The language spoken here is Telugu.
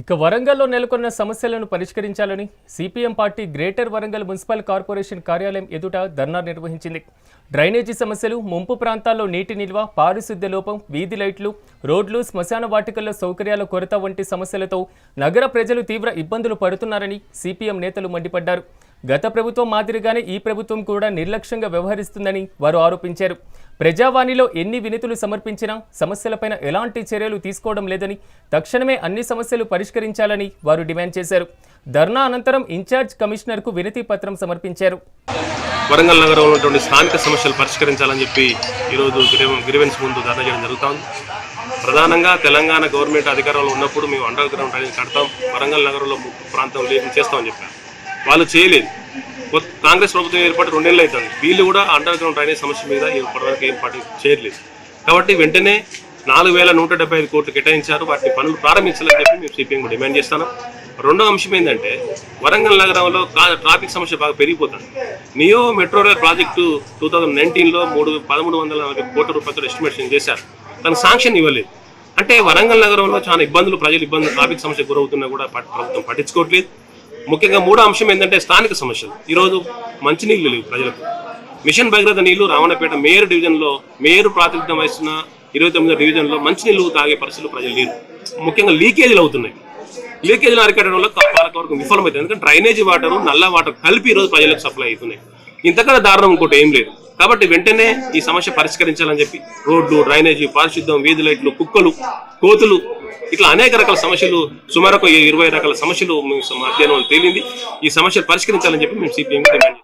ఇక వరంగల్లో నెలకొన్న సమస్యలను పరిష్కరించాలని CPM party greater Warangal municipal corporation కార్యాలయం ఎదుట ధర్నా నిర్వహించింది. డ్రైనేజీ సమస్యలు ముంపు ప్రాంతాల్లో నీటి నిల్వ పారిశుద్ధ్య లోపం వీధి లైట్లు రోడ్లు శ్మశాన వాటికల్లో సౌకర్యాల కొరత వంటి సమస్యలతో నగర ప్రజలు తీవ్ర ఇబ్బందులు పడుతున్నారని సిపిఎం నేతలు మండిపడ్డారు. గత ప్రభుత్వం మాదిరిగానే ఈ ప్రభుత్వం కూడా నిర్లక్ష్యంగా వ్యవహరిస్తుందని వారు ఆరోపించారు. ప్రజావాణిలో ఎన్ని వినతులు సమర్పించినా సమస్యలపైన ఎలాంటి చర్యలు తీసుకోవడం లేదని తక్షణమే అన్ని సమస్యలు పరిష్కరించాలని వారు డిమాండ్ చేశారు. ధర్నా అనంతరం ఇన్ఛార్జ్ కమిషనర్కు వినతి పత్రం సమర్పించారు. వరంగల్ నగరంలో ఉన్నటువంటి స్థానిక సమస్యలు పరిష్కరించాలని చెప్పి ఈరోజు గ్రీవెన్స్ ముందు ధర్నా చేయడం జరుగుతోంది. ప్రధానంగా తెలంగాణ గవర్నమెంట్ అధికారంలో ఉన్నప్పుడు మేము అండర్ గ్రౌండ్ అనేది కడతాం. వరంగల్ నగరంలో ప్రాంతం లేని చేస్తామని చెప్పారు. వాళ్ళు చేయలేదు. కాంగ్రెస్ ప్రభుత్వం ఏర్పాటు రెండేళ్ళు అవుతుంది. వీళ్ళు కూడా అండర్ గ్రౌండ్ డ్రైనేజ్ సమస్య మీద ఇప్పటివరకు ఏం పాటి చేయలేదు కాబట్టి వెంటనే నాలుగు వేల నూట డెబ్బై ఐదు కోట్లు కేటాయించారు. వాటిని పనులు ప్రారంభించాలని చెప్పి మేము సిపిఎం డిమాండ్ చేస్తాను రెండో అంశం ఏంటంటే వరంగల్ నగరంలో ట్రాఫిక్ సమస్య బాగా పెరిగిపోతుంది. Neo metro rail project two thousand నైన్టీన్లో మూడు పదమూడు వందల నలభై కోట్ల రూపాయలతో ఎస్టిమేషన్ చేశారు. కానీ శాంక్షన్ ఇవ్వలేదు. అంటే వరంగల్ నగరంలో చాలా ఇబ్బందులు ప్రజలు ఇబ్బందులు ట్రాఫిక్ సమస్య గురవుతున్నా కూడా ప్రభుత్వం పట్టించుకోవట్లేదు. ముఖ్యంగా మూడో అంశం ఏంటంటే స్థానిక సమస్యలు. ఈరోజు మంచినీళ్ళు లేవు ప్రజలకు. మిషన్ భగీరథ నీళ్ళు రావణపేట మేయర్ డివిజన్లో మేయర్ ప్రాతినిధ్యం వహిస్తున్న ఇరవై తొమ్మిదో డివిజన్లో మంచినీళ్ళు తాగే పరిస్థితులు ప్రజలు లేరు. ముఖ్యంగా లీకేజీలు అవుతున్నాయి. లీకేజీలు అరికట్టడం వల్ల పాలకవర్గం విఫలమవుతుంది ఎందుకంటే డ్రైనేజీ వాటర్ నల్ల వాటర్ కలిపి ఈరోజు ప్రజలకు సప్లై అవుతున్నాయి. ఇంతకన్నా దారుణం ఇంకోటి ఏం లేదు. కాబట్టి వెంటనే ఈ సమస్య పరిష్కరించాలని చెప్పి రోడ్లు డ్రైనేజీ పారిశుద్ధం వీధి లైట్లు కుక్కలు కోతులు ఇట్లా అనేక రకాల సమస్యలు సుమారు ఒక ఇరవై రకాల సమస్యలు మేము అధ్యయనం తేలింది ఈ సమస్యలు పరిష్కరించాలని చెప్పి మేము సిపిఎం డిమాండ్